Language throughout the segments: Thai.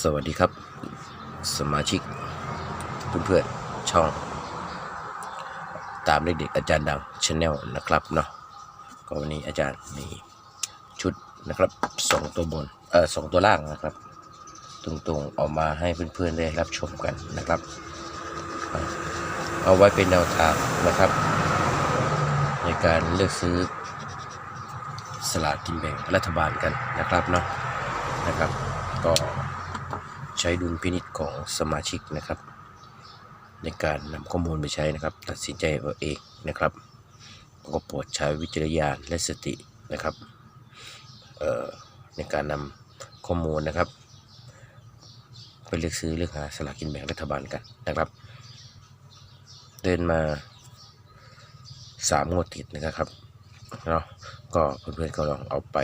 สวัสดีครับ สมาชิกเพื่อนๆช่อง ตามเด็กๆอาจารย์ดังชาแนลนะครับเนาะก็วันนี้อาจารย์มีชุดนะครับสองตัวบนเออสองตัวล่างนะครับ ตรงๆออกมาให้เพื่อนๆได้รับชมกันนะครับ เอาไว้เป็นแนวทางนะครับ ในการเลือกซื้อ สลากกินแบ่งรัฐบาลกันนะครับเนาะนะครับ ก็ใช้ดุลพินิจของสมาชิกนะครับ ในการนำข้อมูลไปใช้นะครับ ตัดสินใจเอาเองนะครับก็โปรดใช้วิจารณญาณและสตินะครับในการนำข้อมูลนะครับ ไปเลือกซื้อเลือกหาสลากกินแบ่งรัฐบาลกันนะครับ เดินมาสามงวดติดนะครับ เนาะก็เพื่อนๆก็ลองเอาไป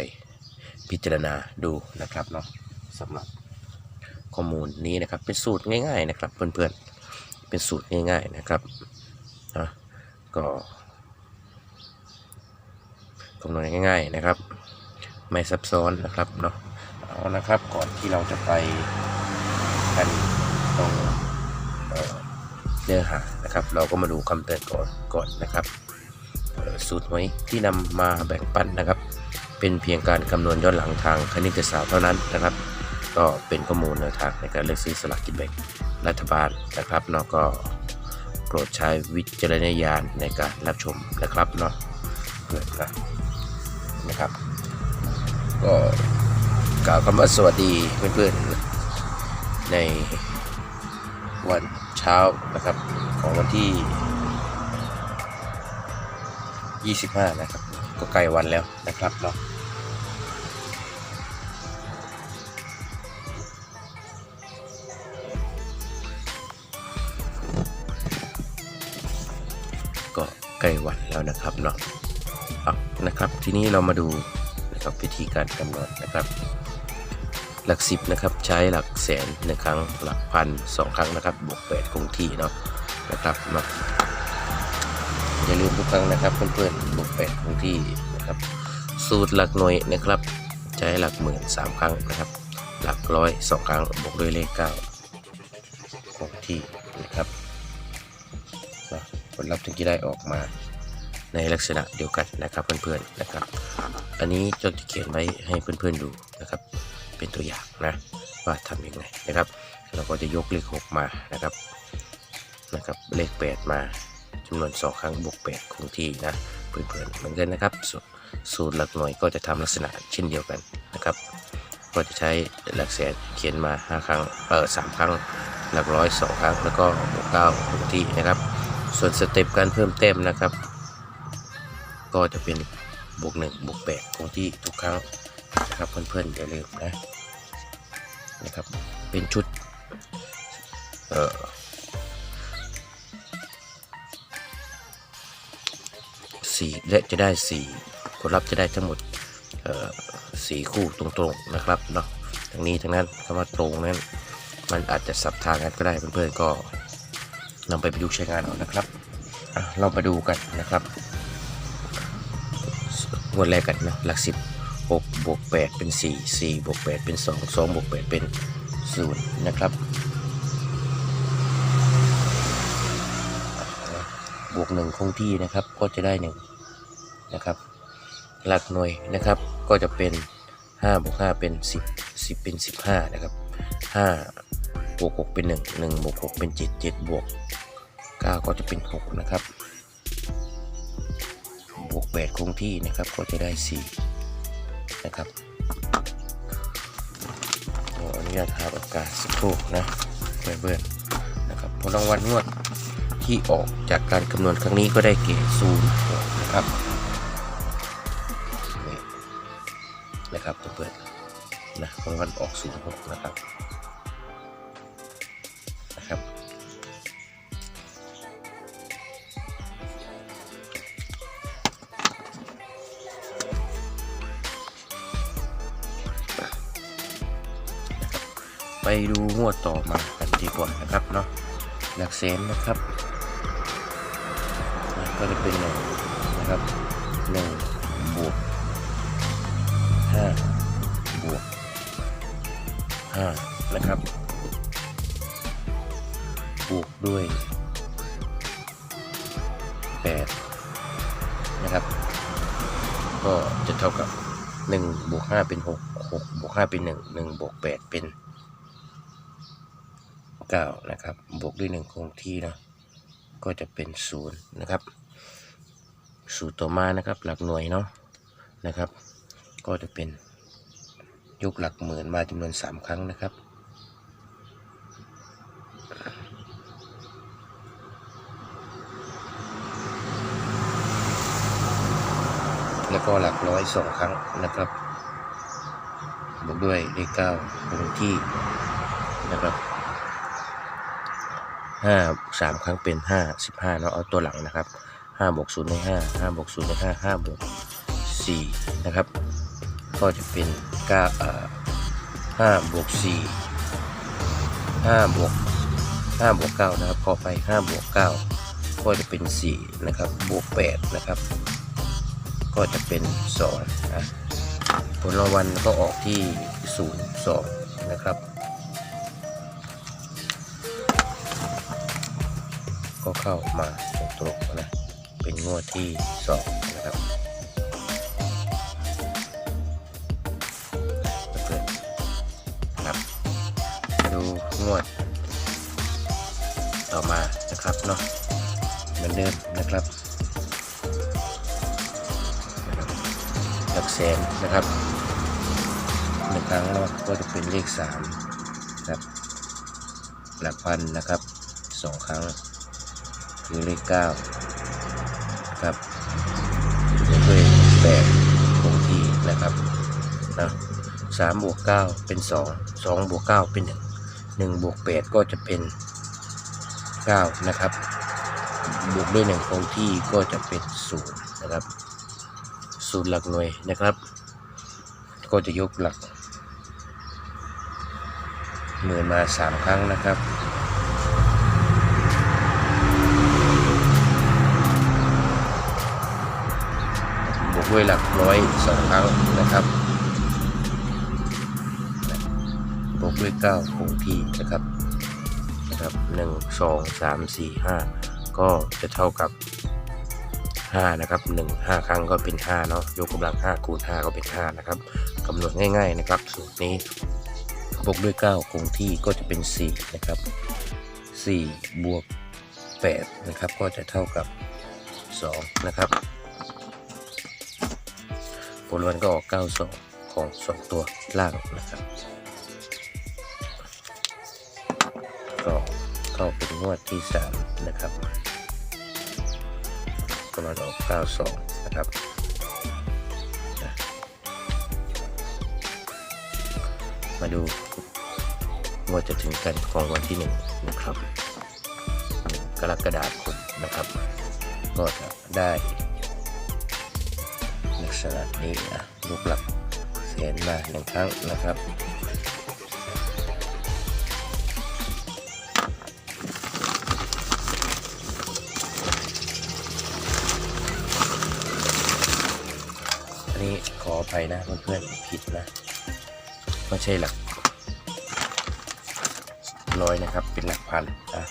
พิจารณาดูนะครับเนาะสำหรับข้อมูลนี้นะครับเป็นสูตรง่ายๆนะครับ เพื่อนๆเป็นสูตรง่าย ๆนะครับนะก็คำนวณง่ายๆนะครับ ไม่ซับซ้อนนะครับเนาะเอานะครับก่อนที่เราจะไปกันตรงเนื้อหานะครับ เราก็มาดูคำเตือนก่อนก่อนนะครับ สูตรหวยที่นำมาแบ่งปันนะครับ เป็นเพียงการคำนวณย้อนหลังทางคณิตศาสตร์เท่านั้นนะครับ ก็เป็นข้อมูลแนวทางในการเลือกซื้อสลากกินแบ่งรัฐบาลนะครับเนาะก็โปรดใช้วิจารณญาณในการรับชมนะครับเนาะเพื่อนนะนะครับ ก็กล่าวคำว่าสวัสดีเพื่อนๆในวันเช้านะครับของวันที่ 25 นะครับ ก็ใกล้วันแล้วนะครับเนาะก็ใกล้วันแล้วนะครับเนาะเอานะครับทีนี้เรามาดูนะครับวิธีการคำนวณนะครับ หลักสิบนะครับใช้หลักแสนหนึ่งครั้งหลักพันสองครั้งนะครับบวกแปดคงที่เนาะนะครับเนาะ อย่าลืมทุกครั้งนะครับเพื่อนๆบวกแปดคงที่นะครับ สูตรหลักหน่วยนะครับใช้หลักหมื่นสามครั้งนะครับ หลักร้อยสองครั้งบวกด้วยเลขเก้าคงที่นะครับผลลัพธ์ถึงจะได้ออกมาในลักษณะเดียวกันนะครับเพื่อนๆนะครับ อันนี้จะเขียนไว้ให้เพื่อนๆดูนะครับ เป็นตัวอย่างนะว่าทำยังไงนะครับ เราก็จะยกเลขหกมานะครับนะครับ เลขแปดมา จำนวนสองครั้งบวกแปดคงที่นะเพื่อนๆเหมือนกันนะครับสสูตรหลักหน่วยก็จะทำลักษณะเช่นเดียวกันนะครับ ก็จะใช้หลักแสนเขียนมาห้าครั้งเออสามครั้ง หลักร้อยสองครั้ง แล้วก็บวกเก้าคงที่นะครับ ส่วนสเต็ปการเพิ่มแต้มนะครับ ก็จะเป็นบวกหนึ่งบวกแปดคงที่ทุกครั้งนะครับเพื่อนๆอย่าลืมนะนะครับเป็นชุดเอ่อ สี่และจะได้สี่ผลลัพธ์จะได้ทั้งหมดสี่คู่ตรงๆนะครับเนาะทั้งนี้ทั้งนั้นคำว่าตรงนั้น มันอาจจะสับทางกันก็ได้เพื่อนๆก็นำไปประยุกต์ใช้งานเอานะครับอะเรามาดูกันนะครับงวดแรกกันนะหลักสิบหกบวกแปดเป็นสี่สี่บวกแปดเป็นสองสองบวกแปดเป็นศูนย์นะครับ บวกหนึ่งคงที่นะครับก็จะได้ห นะครับ หลักหน่วยนะครับก็จะเป็นห้าบวกห้าเป็นสิบสิบเป็นสิบห้านะครับห้าบวกหกเป็นหนึ่งหนึ่งบวกหกเป็นเจ็ดเจ็ดบวกเก้าก็จะเป็นหกนะครับ บวกแปดคงที่นะครับก็จะได้สี่นะครับขออนุญาตหาปากกาสักครู่นะเพื่อนๆนะครับผลรางวัลงวดที่ออกจากการคำนวณครั้งนี้ก็ได้เกรดศูนย์นะครับ ๆนะผลรางวัลออกศูนย์หกนะครับนะครับไปดูงวดต่อมากันดีกว่านะครับเนาะหลักแสนนะครับ ก็จะเป็นหนึ่งนะครับหนึ่งบวกห้า ห้านะครับ บวกด้วยแปดนะครับ ก็จะเท่ากับหนึ่งบวกห้าเป็นหกหกบวกห้าเป็นหนึ่งหนึ่งบวกแปดเป็นเก้านะครับ บวกด้วยหนึ่งคงที่เนาะก็จะเป็นศูนย์นะครับ สูตรต่อมานะครับ หลักหน่วยเนาะนะครับ ก็จะเป็น ยกหลักหมื่นมาจำนวนสามครั้งนะครับ แล้วก็หลักร้อยสองครั้งนะครับ บวกด้วยเลขเก้าคงที่นะครับห้าสามครั้งเป็นห้าสิบห้าเนาะเอาตัวหลังนะครับห้าบวกศูนย์ในห้าห้าบวกศูนย์ในห้าห้าบวกสี่นะครับ ก็จะเป็น ก้าห้าบวกสี่ห้าบวกห้าบวกเก้านะครับพอไปห้าบวกเก้าก็จะเป็นสี่นะครับบวกแปดนะครับ ก็จะเป็นสองนะผลรางวัลก็ออกที่ศูนย์สองนะครับ ก็เข้ามาตรงๆนะเป็นงวดที่สองนะครับ ต่อมานะครับเนาะเหมือนเดิมนะครับหลักแสนนะครับหนึ่งครั้งเนาก็จะเป็นเลขสามครับหลักพันนะครับสองครั้งคือเลขเก้าครับด้วยแปดคงที่นะครับนะสามบวกเก้าเป็นสองสองบวกเก้าเป็นหนึ่งหนึ่งบวกแปดก็จะเป็น เก้านะครับ บวกด้วยหนึ่งคงที่ก็จะเป็นศูนย์นะครับสูตรหลักหน่วยนะครับ ก็จะยกหลักหมื่นมาสามครั้งนะครับบวกด้วยหลักร้อยสองครั้งนะครับบวกด้วยเก้าคงที่นะครับ นะครับหนึ่งสองสามสี่ห้าก็จะเท่ากับ 5 นะครับ 1 5 ครั้งก็เป็น 5 เนาะยกกำลัง 5 คูณ 5 ก็เป็น 5 นะครับคำนวณง่าย ๆ นะครับ สูตรนี้บวกด้วย 9 คงที่ก็จะเป็น 4 นะครับ 4 บวก 8 นะครับ ก็จะเท่ากับ 2 นะครับผลรางวัลก็ออก 92 ของ 2 ตัวล่างนะครับ เข้าเป็นงวดที่3นะครับกำลังออก92นะครับมาดูงวดจะถึงกันของวันที่1นะครับกรกฎาคมนะครับ ก็จะได้ลักษณะนี้นะลูกหลักแสนมาหนึ่งครั้งนะครับ ขออภัยนะเพื่อนๆผิดนะไม่ใช่หลักร้อยนะครับ เป็นหลักพันนะ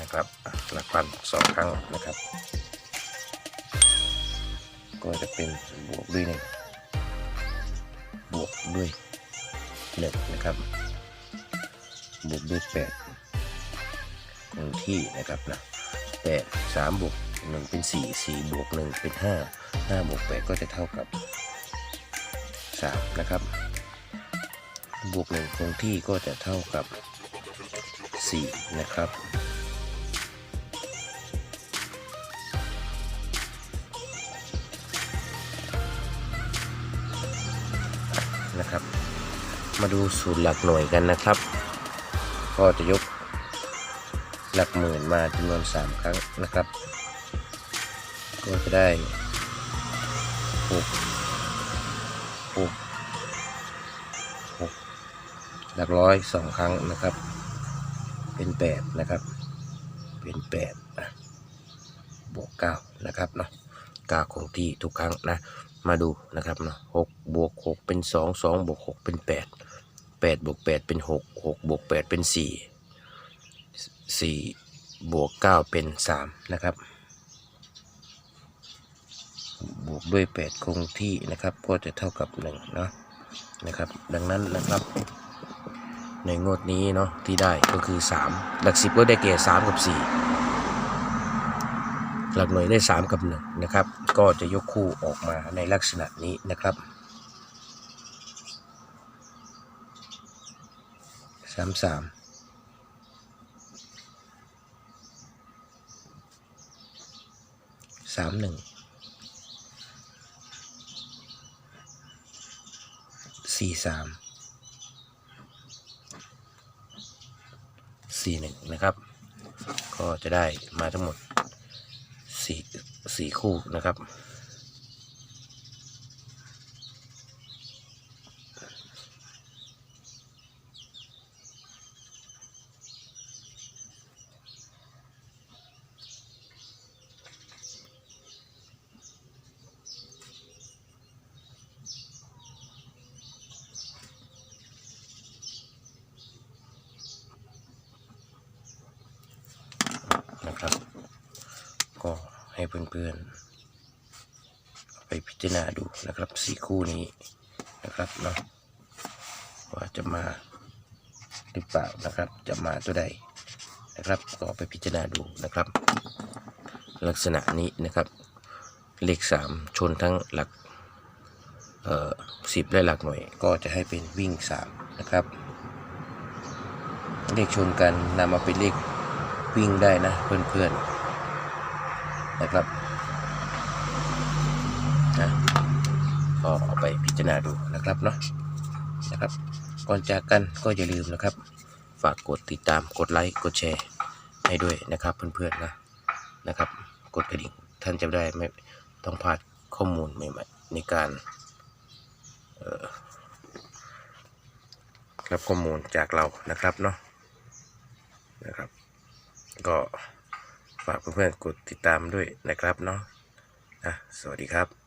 นะครับหลักพันสองครั้งนะครับ ก็จะเป็นบวกด้วยหนึ่งบวกด้วยหนึ่งนะครับ บวกด้วยแปดคงที่นะครับนะแปดสามบวก หนึ่งเป็นสี่สี่บวกหนึ่งเป็นห้าห้าบวกแปดก็จะเท่ากับสามนะครับ บวกหนึ่งคงที่ก็จะเท่ากับสี่นะครับนะครับ มาดูสูตรหลักหน่วยกันนะครับ ก็จะยกหลักหมื่นมาจำนวน 3 ครั้งนะครับ ก็จะได้หกหกหกหลักร้อยสองครั้งนะครับ เป็นแปดนะครับ เป็นแปดนะบวกเก้านะครับเนาะก้าคงที่ทุกครั้งนะ มาดูนะครับเนาะหกบวกหกเป็นสองสองบวกหกเป็นแปดแปดบวกแปดเป็นหกหกบวกแปดเป็นสี่สี่บวกเก้าเป็นสามนะครับ บวกด้วยแปดคงที่นะครับ ก็จะเท่ากับหนึ่งเนาะนะครับ ดังนั้นนะครับ ในงวดนี้เนาะที่ได้ก็คือ 3 หลักสิบก็ได้แก่3กับ 4 หลักหน่วยได้ 3 กับ 1 นะครับ ก็จะยกคู่ออกมาในลักษณะนี้นะครับสามสามสามหนึ่ง สี่สามสี่หนึ่งนะครับ ก็จะได้มาทั้งหมดสี่สี่คู่นะครับนะครับ ก็ให้ เพื่อนๆ ไปพิจารณาดูนะครับสี่คู่นี้นะครับเนาะว่าจะมาหรือเปล่านะครับจะมาตัวใดนะครับก็ไปพิจารณาดูนะครับ ลักษณะนี้นะครับเลขสามชนทั้งหลักเอ่อสิบและหลักหน่วยก็จะให้เป็นวิ่งสามนะครับ เลขชนกันนำมาเป็นเลขวิ่งได้นะเพื่อนๆ นะครับนะก็เอาไปพิจารณาดูนะครับเนาะนะครับ ก่อนจากกันก็อย่าลืมนะครับ ฝากกดติดตามกดไลค์กดแชร์ให้ด้วยนะครับเพื่อนๆนะนะครับ กดกระดิ่งท่านจะได้ไม่ต้องพลาดข้อมูลใหม่ๆในการรับข้อมูลจากเรานะครับเนาะนะครับ ก็ ฝากเพื่อนๆกดติดตามด้วยนะครับเนาะนะสวัสดีครับ